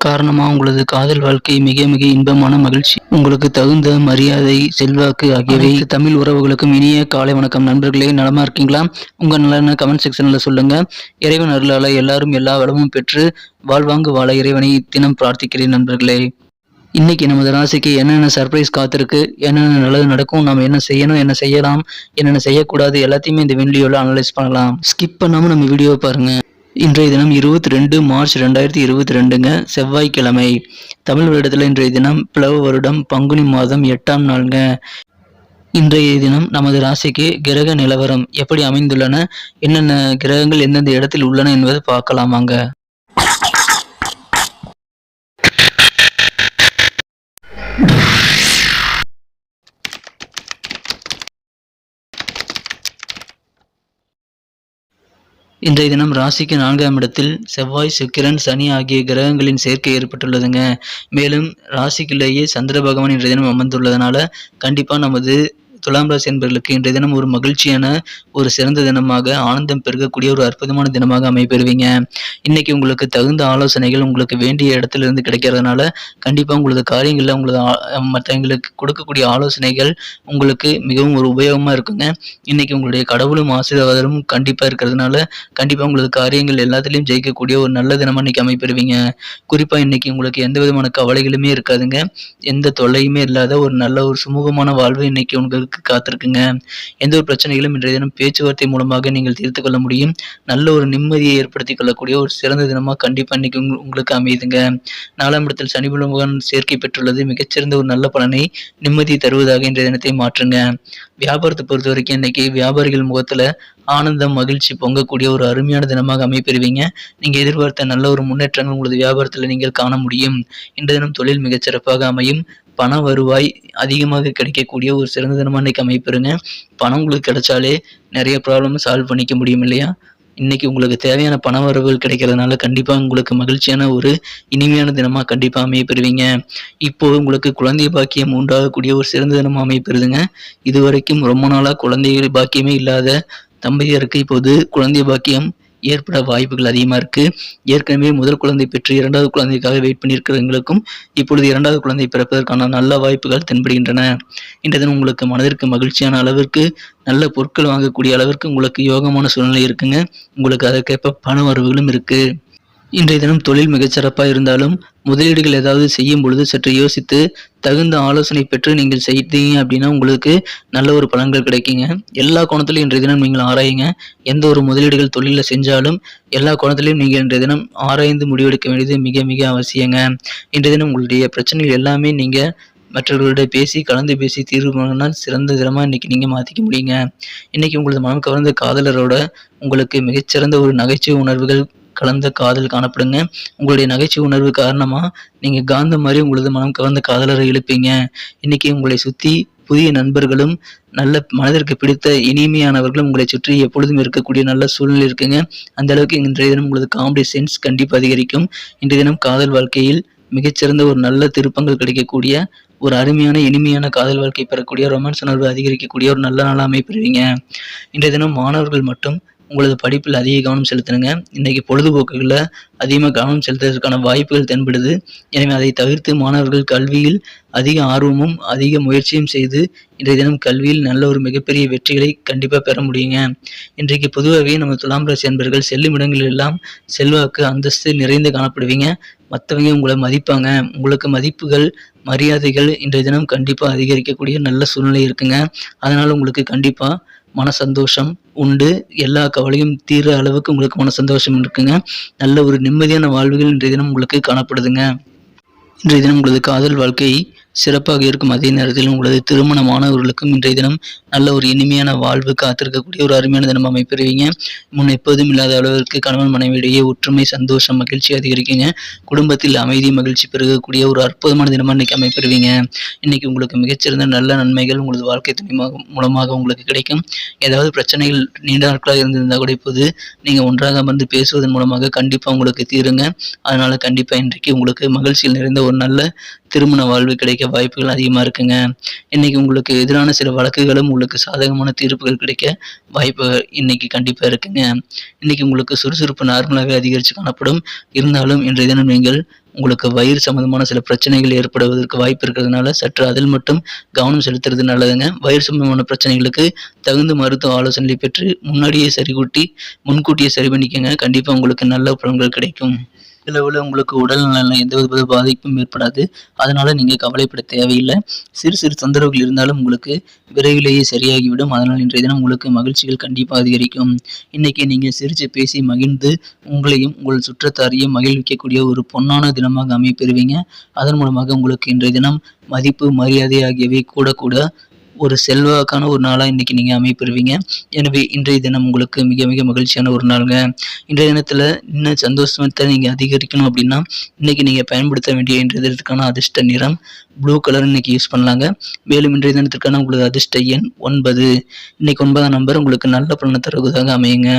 காரணமாக உங்களது காதல் வாழ்க்கை மிக மிக இன்பமான மகிழ்ச்சி. உங்களுக்கு தகுந்த மரியாதை செல்வாக்கு ஆகியவை தமிழ் உறவுகளுக்கும் இனிய காலை வணக்கம். நண்பர்களே நலமா இருக்கீங்களா? உங்க நலன கமெண்ட் செக்ஷன்ல சொல்லுங்க. இறைவன் அருளால எல்லாரும் எல்லா வளமும் பெற்று வாழ்வாங்கு வாழ இறைவனை தினம் பிரார்த்திக்கிறேன் நண்பர்களே. இன்னைக்கு நமது ராசிக்கு என்னென்ன சர்ப்ரைஸ் காத்திருக்கு? என்னென்ன நல்லது நடக்கும்? நம்ம என்ன செய்யணும்? என்ன செய்யலாம்? என்னென்ன செய்யக்கூடாது? எல்லாத்தையுமே இந்த வீடியோவில் அனலைஸ் பண்ணலாம். ஸ்கிப் பண்ணாமல் நம்ம வீடியோவை பாருங்க. இன்றைய தினம் இருபத்தி ரெண்டு மார்ச் ரெண்டாயிரத்தி இருபத்தி ரெண்டுங்க செவ்வாய்க்கிழமை. தமிழ் வருடத்தில் இன்றைய தினம் பிளவு வருடம் பங்குனி மாதம் எட்டாம் நாளுங்க. இன்றைய தினம் நமது ராசிக்கு கிரக நிலவரம் எப்படி அமைந்துள்ளன என்னென்ன கிரகங்கள் எந்தெந்த இடத்தில் உள்ளன என்பதை பார்க்கலாமாங்க. இன்றைய தினம் ராசிக்கு நான்காம் இடத்தில் செவ்வாய் சுக்கிரன் சனி ஆகிய கிரகங்களின் சேர்க்கை ஏற்பட்டுள்ளதுங்க. மேலும் ராசிக்குள்ளேயே சந்திர பகவான் இன்றைய தினம் அமர்ந்துள்ளதுனால கண்டிப்பாக நமது துலாம் ராசி என்பவர்களுக்கு இன்றைய தினம் ஒரு மகிழ்ச்சியான ஒரு சிறந்த தினமாக ஆனந்தம் பெருகக்கூடிய ஒரு அற்புதமான தினமாக அமைப்பெறுவீங்க இன்னைக்கு உங்களுக்கு தகுந்த ஆலோசனைகள் உங்களுக்கு வேண்டிய இடத்துல இருந்து கிடைக்கிறதுனால கண்டிப்பாக உங்களது காரியங்களில் உங்களது மற்றவங்களுக்கு கொடுக்கக்கூடிய ஆலோசனைகள் உங்களுக்கு மிகவும் ஒரு உபயோகமாக இருக்குங்க. இன்னைக்கு உங்களுடைய கடவுளும் ஆசீர்வாதமும் கண்டிப்பாக இருக்கிறதுனால கண்டிப்பாக உங்களது காரியங்கள் எல்லாத்துலேயும் ஜெயிக்கக்கூடிய ஒரு நல்ல தினமாக இன்னைக்கு அமைப்பெறுவீங்க குறிப்பாக இன்னைக்கு உங்களுக்கு எந்த விதமான கவலைகளுமே இருக்காதுங்க. எந்த தொல்லையுமே இல்லாத ஒரு நல்ல ஒரு சுமூகமான வாழ்வு இன்னைக்கு உங்களுக்கு காத்திருக்குங்க. எந்த ஒரு பிரச்சனைகளும் இன்றைய தினம் பேச்சுவார்த்தை மூலமாக நீங்கள் தீர்த்து கொள்ள முடியும். நல்ல ஒரு நிம்மதியை ஏற்படுத்தி கொள்ளக்கூடிய ஒரு சிறந்த தினமா கண்டிப்பா இன்னைக்கு உங்களுக்கு அமையுதுங்க. நாலாம் இடத்தில் சனி பகவான் சேர்க்கை பெற்றுள்ளது. மிகச்சிறந்த ஒரு நல்ல பலனை நிம்மதி தருவதாக இன்றைய தினத்தை மாற்றுங்க. வியாபாரத்தை பொறுத்த வரைக்கும் இன்னைக்கு வியாபாரிகள் முகத்துல ஆனந்தம் மகிழ்ச்சி பொங்கக்கூடிய ஒரு அருமையான தினமாக அமைப்பெறுவீங்க நீங்க எதிர்பார்த்த நல்ல ஒரு முன்னேற்றங்கள் உங்களது வியாபாரத்துல நீங்கள் காண முடியும். இன்றைய தினம் தொழில் மிகச்சிறப்பாக அமையும். பண வருவாய் அதிகமாக கிடைக்கக்கூடிய ஒரு சிறந்த தினமாக இன்னைக்கு அமைப்பெறுங்க பணம் உங்களுக்கு கிடைச்சாலே நிறைய ப்ராப்ளம் சால்வ் பண்ணிக்க முடியும் இல்லையா? இன்றைக்கி உங்களுக்கு தேவையான பண வரவுகள் கிடைக்கிறதுனால கண்டிப்பாக உங்களுக்கு மகிழ்ச்சியான ஒரு இனிமையான தினமாக கண்டிப்பாக அமையப்பெறுவீங்க. இப்போ உங்களுக்கு குழந்தை பாக்கியம் உண்டாகக்கூடிய ஒரு சிறந்த தினமாக அமையப்பெறுதுங்க. இதுவரைக்கும் ரொம்ப நாளாக குழந்தைகள் பாக்கியமே இல்லாத தம்பதியருக்கு இப்போது குழந்தை பாக்கியம் ஏற்பட வாய்ப்புகள் அதிகமாக இருக்குது ஏற்கனவே முதல் குழந்தை பெற்று இரண்டாவது குழந்தைக்காக வெயிட் பண்ணியிருக்கிறவங்களுக்கும் இப்பொழுது இரண்டாவது குழந்தை பிறப்பதற்கான நல்ல வாய்ப்புகள் தென்படுகின்றன. இன்றைய தினம் உங்களுக்கு மனதிற்கு மகிழ்ச்சியான அளவிற்கு நல்ல பொருட்கள் வாங்கக்கூடிய அளவிற்கு உங்களுக்கு யோகமான சூழ்நிலை இருக்குங்க. உங்களுக்கு அதற்கேற்ப பண வரவுகளும் இருக்குது இன்றைய தினம் தொழில் மிகச்சிறப்பாக இருந்தாலும் முதலீடுகள் ஏதாவது செய்யும் பொழுது சற்று யோசித்து தகுந்த ஆலோசனை பெற்று நீங்கள் செய்தீங்க அப்படின்னா உங்களுக்கு நல்ல ஒரு பலன்கள் கிடைக்குங்க. எல்லா கோணத்திலையும் இன்றைய தினம் நீங்கள் ஆராயுங்க. எந்த ஒரு முதலீடுகள் தொழிலில் செஞ்சாலும் எல்லா கோணத்திலையும் நீங்கள் இன்றைய தினம் ஆராய்ந்து முடிவெடுக்க வேண்டியது மிக மிக அவசியங்க. இன்றைய தினம் உங்களுடைய பிரச்சனைகள் எல்லாமே நீங்கள் மற்றவர்களிடம் பேசி கலந்து பேசி தீர்வு காணினால் சிறந்த தினமாக இன்னைக்கு நீங்கள் மாற்றிக்க முடியுங்க. இன்றைக்கி உங்களது மனம் கவர்ந்த காதலரோட உங்களுக்கு மிகச்சிறந்த ஒரு நகைச்சுவை உணர்வுகள் கலந்த காதல் காணப்படுங்க. உங்களுடைய நகைச்சுவை உணர்வு காரணமாக நீங்கள் காந்த மாதிரி உங்களது மனம் கலந்த காதலரை எழுப்பீங்க இன்னைக்கு உங்களை சுற்றி புதிய நண்பர்களும் நல்ல மனதிற்கு பிடித்த இனிமையானவர்களும் உங்களை சுற்றி எப்பொழுதும் இருக்கக்கூடிய நல்ல சூழ்நிலை இருக்குங்க. அந்த அளவுக்கு இன்றைய தினம் உங்களது காமெடி சென்ஸ் கண்டிப்பாக அதிகரிக்கும். இன்றைய தினம் காதல் வாழ்க்கையில் மிகச்சிறந்த ஒரு நல்ல திருப்பங்கள் கிடைக்கக்கூடிய ஒரு அருமையான இனிமையான காதல் வாழ்க்கை பெறக்கூடிய ரொமான்ஸ் உணர்வு அதிகரிக்கக்கூடிய ஒரு நல்ல நாளாக அமைப்பெறுவீங்க இன்றைய தினம் மாணவர்கள் மட்டும் உங்களது படிப்பில் அதிக கவனம் செலுத்துங்க இன்றைக்கி பொழுதுபோக்குகளில் அதிகமாக கவனம் செலுத்துவதற்கான வாய்ப்புகள் தென்படுது. எனவே அதை தவிர்த்து மாணவர்கள் கல்வியில் அதிக ஆர்வமும் அதிக முயற்சியும் செய்து இன்றைய தினம் கல்வியில் நல்ல ஒரு மிகப்பெரிய வெற்றிகளை கண்டிப்பாக பெற முடியுங்க. இன்றைக்கு பொதுவாகவே நம்ம துலாம் ராசி அன்பர்கள் செல்லும் இடங்களில் எல்லாம் செல்வாக்கு அந்தஸ்து நிறைந்து காணப்படுவீங்க. மற்றவங்க உங்களை மதிப்பாங்க. உங்களுக்கு மதிப்புகள் மரியாதைகள் இன்றைய தினம் கண்டிப்பாக அதிகரிக்கக்கூடிய நல்ல சூழ்நிலை இருக்குங்க. அதனால் உங்களுக்கு கண்டிப்பாக மன சந்தோஷம் உண்டு. எல்லா கவலையும் தீர அளவுக்கு உங்களுக்கு மன சந்தோஷம் இருக்குங்க. நல்ல ஒரு நிம்மதியான வாழ்வுகள் இன்றைய தினம் உங்களுக்கு காணப்படுதுங்க. இன்றைய தினம் உங்களது காதல் வாழ்க்கை சிறப்பாக இருக்கும். அதே நேரத்தில் உங்களது திருமணமானவர்களுக்கும் இன்றைய தினம் நல்ல ஒரு இனிமையான வாழ்வு காத்திருக்கக்கூடிய ஒரு அருமையான தினம் அமைப்பெறுவீங்க. முன் எப்போதும் இல்லாத அளவிற்கு கணவன் மனைவியிடையே ஒற்றுமை சந்தோஷம் மகிழ்ச்சி அதிகரிக்குங்க. குடும்பத்தில் அமைதி மகிழ்ச்சி பெருகக்கூடிய ஒரு அற்புதமான தினமாக இன்னைக்கு அமைப்பெறுவீங்க. இன்னைக்கு உங்களுக்கு மிகச்சிறந்த நல்ல நன்மைகள் உங்களது வாழ்க்கை துணை மூலமாக உங்களுக்கு கிடைக்கும். ஏதாவது பிரச்சனைகள் நீண்ட நாட்களாக இருந்திருந்தால் கூட இப்போது நீங்கள் ஒன்றாக அமர்ந்து பேசுவதன் மூலமாக கண்டிப்பாக உங்களுக்கு தீருங்க. அதனால் கண்டிப்பாக இன்றைக்கு உங்களுக்கு மகிழ்ச்சியில் நிறைந்த ஒரு நல்ல திருமண வாழ்வு கிடைக்க வாய்ப்புகள் அதிகமாக இருக்குங்க. இன்றைக்கி உங்களுக்கு எதிரான சில வழக்குகளும் உங்களுக்கு சாதகமான தீர்ப்புகள் கிடைக்க வாய்ப்பு இன்னைக்கு கண்டிப்பாக இருக்குங்க. இன்றைக்கி உங்களுக்கு சுறுசுறுப்பு நார்மலாகவே அதிகரித்து காணப்படும். இருந்தாலும் இன்றைய தினம் நீங்கள் உங்களுக்கு வயிறு சம்பந்தமான சில பிரச்சனைகள் ஏற்படுவதற்கு வாய்ப்பு இருக்கிறதுனால சற்று அதில் மட்டும் கவனம் செலுத்துறது நல்லதுங்க. வயிறு சம்பந்தமான பிரச்சனைகளுக்கு தகுந்த மருத்துவ ஆலோசனை பெற்று முன்னாடியே சரிகூட்டி முன்கூட்டியே சரி பண்ணிக்கங்க. கண்டிப்பாக உங்களுக்கு நல்ல பலன்கள் கிடைக்கும். அளவில் உங்களுக்கு உடல் நலனில் எந்த வித பாதிப்பும் ஏற்படாது. அதனால் நீங்கள் கவலைப்பட தேவையில்லை. சிறு சிறு தொந்தரவுகள் இருந்தாலும் உங்களுக்கு விரைவிலேயே சரியாகிவிடும். அதனால் இன்றைய தினம் உங்களுக்கு மகிழ்ச்சிகள் கண்டிப்பாக அதிகரிக்கும். இன்னைக்கு நீங்கள் சிரித்து பேசி மகிழ்ந்து உங்களையும் உங்கள் சுற்றத்தாரையும் மகிழ்விக்கக்கூடிய ஒரு பொன்னான தினமாக அமைப்பெறுவீங்க அதன் மூலமாக உங்களுக்கு இன்றைய தினம் மதிப்பு மரியாதை ஆகியவை கூட கூட ஒரு செல்வாக்கான ஒரு நாளாக இன்றைக்கி நீங்கள் அமைப்பெறுவீங்க எனவே இன்றைய தினம் உங்களுக்கு மிக மிக மகிழ்ச்சியான ஒரு நாளுங்க. இன்றைய தினத்தில் இன்னும் சந்தோஷத்தை நீங்கள் அதிகரிக்கணும் அப்படின்னா இன்றைக்கி நீங்கள் பயன்படுத்த வேண்டிய இன்றைய தினத்துக்கான அதிர்ஷ்ட நிறம் ப்ளூ கலர் இன்றைக்கி யூஸ் பண்ணலாங்க. மேலும் இன்றைய தினத்திற்கான உங்களுக்கு அதிர்ஷ்ட எண் ஒன்பது. இன்றைக்கி ஒன்பதாம் நம்பர் உங்களுக்கு நல்ல பலனை தருவதாக அமையுங்க.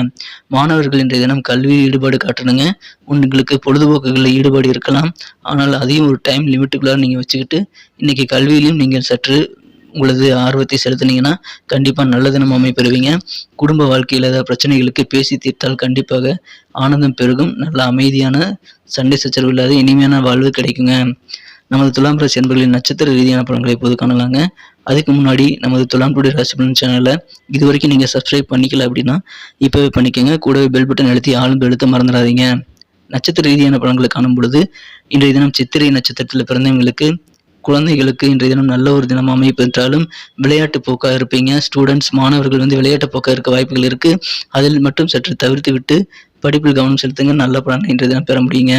மாணவர்கள் இன்றைய தினம் கல்வி ஈடுபாடு காட்டணுங்க. உங்களுக்கு பொழுதுபோக்குகளில் ஈடுபாடு இருக்கலாம். ஆனால் அதையும் ஒரு டைம் லிமிட்டுக்குள்ளார நீங்கள் வச்சுக்கிட்டு இன்றைக்கி கல்வியிலையும் நீங்கள் சற்று உங்களது ஆர்வத்தை செலுத்தினீங்கன்னா கண்டிப்பாக நல்ல தினம் அமைப்பெறுவீங்க. குடும்ப வாழ்க்கையில் ஏதாவது பிரச்சனைகளுக்கு பேசி தீர்த்தால் கண்டிப்பாக ஆனந்தம் பெருகும். நல்ல அமைதியான சண்டை சச்சரவு இல்லாத இனிமையான வாழ்வு கிடைக்குங்க. நமது துலாம் ராசி என்பர்களின் நட்சத்திர ரீதியான பலன்களை இப்போது காணலாங்க. அதுக்கு முன்னாடி நமது துலாம் டுடே ராசி பலன் சேனலை இது வரைக்கும் நீங்கள் சப்ஸ்கிரைப் பண்ணிக்கல அப்படின்னா இப்போவே பண்ணிக்கோங்க. கூடவே பெல் பட்டன் அழுத்தி ஆளும் எழுத்த மறந்துடாதீங்க. நட்சத்திர ரீதியான பலன்களை காணும் பொழுது இன்றைய தினம் சித்திரை நட்சத்திரத்தில் பிறந்தவங்களுக்கு குழந்தைகளுக்கு இன்றைய தினம் நல்ல ஒரு தினம் அமைப்பெற்றாலும் விளையாட்டு போக்காக இருப்பீங்க. ஸ்டூடெண்ட்ஸ் மாணவர்கள் வந்து விளையாட்டு போக்காக இருக்க வாய்ப்புகள் இருக்கு. அதில் மட்டும் சற்று தவிர்த்து விட்டு படிப்பில் கவனம் செலுத்துங்க. நல்ல பலனை இன்றைய தினம் பெற முடியுங்க.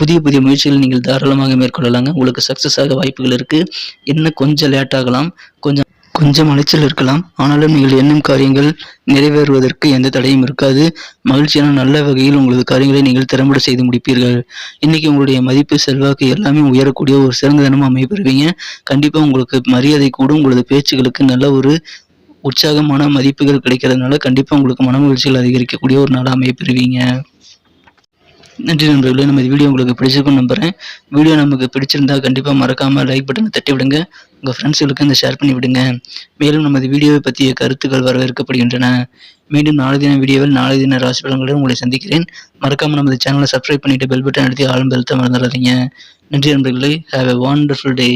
புதிய புதிய முயற்சிகள் நீங்கள் தாராளமாக மேற்கொள்ளலாங்க. உங்களுக்கு சக்ஸஸ் ஆக வாய்ப்புகள் இருக்கு. இன்னும் கொஞ்சம் லேட் ஆகலாம். கொஞ்சம் கொஞ்சம் அலைச்சல் இருக்கலாம். ஆனாலும் நீங்கள் எண்ணும் காரியங்கள் நிறைவேறுவதற்கு எந்த தடையும் இருக்காது. மகிழ்ச்சியான நல்ல வகையில் உங்களது காரியங்களை நீங்கள் திறம்பட செய்து முடிப்பீர்கள். இன்னைக்கு உங்களுடைய மதிப்பு செல்வாக்கு எல்லாமே உயரக்கூடிய ஒரு சிறந்த தினமும் அமைப்பெறுவீங்க கண்டிப்பாக உங்களுக்கு மரியாதை கூட உங்களது பேச்சுகளுக்கு நல்ல ஒரு உற்சாகமான மதிப்புகள் கிடைக்கிறதுனால கண்டிப்பாக உங்களுக்கு மன மகிழ்ச்சிகள் அதிகரிக்கக்கூடிய ஒரு நாளாக அமைப்பெறுவீங்க நன்றி நண்பர்களே நம்ம வீடியோ உங்களுக்கு பிடிச்சிருக்கும்னு நம்புகிறேன் வீடியோ நமக்கு பிடிச்சிருந்தா கண்டிப்பாக மறக்காமல் லைக் பட்டனை தட்டி விடுங்க. உங்கள் ஃப்ரெண்ட்ஸுகளுக்கு அந்த ஷேர் பண்ணி விடுங்க. மேலும் நமது வீடியோவை பற்றிய கருத்துக்கள் வரவேற்கப்படுகின்றன. மீண்டும் நாளை தின வீடியோவில் நாளை தின ராசி பலங்களுடன் உங்களை சந்திக்கிறேன். மறக்காமல் நமது சேனலை சப்ஸ்கிரைப் பண்ணிட்டு பெல் பட்டன் அழுத்தி ஆளும் பெல்த்த மறந்துடாதீங்க. நன்றி நண்பர்களே ஹாவ் எ வாண்டர்ஃபுல் டே